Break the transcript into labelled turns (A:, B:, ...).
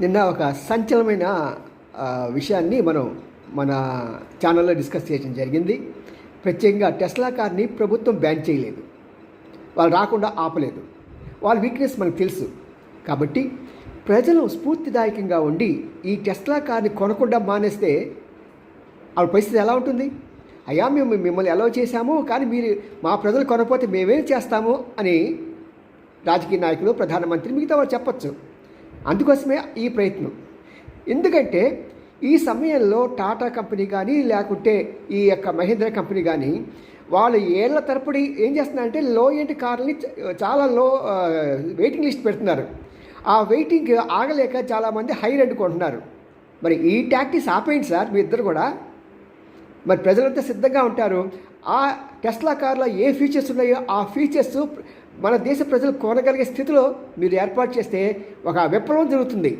A: నిన్న ఒక సంచలనమైన విషయాన్ని మనం మన ఛానల్లో డిస్కస్ చేయడం జరిగింది. ప్రత్యేకంగా టెస్లా కార్ని ప్రభుత్వం బ్యాన్ చేయలేదు. వాళ్ళు రాకుండా ఆపలేదు. వాళ్ళ వీక్నెస్ మనకు తెలుసు. కాబట్టి ప్రజలు స్ఫూర్తిదాయకంగా ఉండి ఈ టెస్లా కార్ని కొనకుండా మానేస్తే ఆవిడ పరిస్థితి ఎలా ఉంటుంది? అయ్యా మేము మిమ్మల్ని ఎలా చేశాము కానీ మీరు మా ప్రజలు కొనకపోతే మేమేం చేస్తాము అని రాజకీయ నాయకులు ప్రధానమంత్రి మిగతా వాళ్ళు చెప్పచ్చు. అందుకోసమే ఈ ప్రయత్నం. ఎందుకంటే ఈ సమయంలో టాటా కంపెనీ కానీ లేకుంటే ఈ యొక్క మహీంద్రా కంపెనీ కానీ వాళ్ళు ఏళ్ళ తరపుడి ఏం చేస్తున్నారంటే లో ఎండ్ కార్లని చాలా లో వెయిటింగ్ లిస్ట్ పెడుతున్నారు. ఆ వెయిటింగ్ ఆగలేక చాలామంది హై రెండ్ కొంటున్నారు. మరి ఈ టాక్టీస్ ఆపేయండి సార్ మీ ఇద్దరు కూడా. మరి ప్రజలంతా సిద్ధంగా ఉంటారు. ఆ టెస్లా కార్లో ఏ ఫీచర్స్ ఉన్నాయో ఆ ఫీచర్స్ మన దేశ ప్రజలు కొనగలిగే స్థితిలో మీరు ఏర్పాటు చేస్తే ఒక విప్లవం జరుగుతుంది.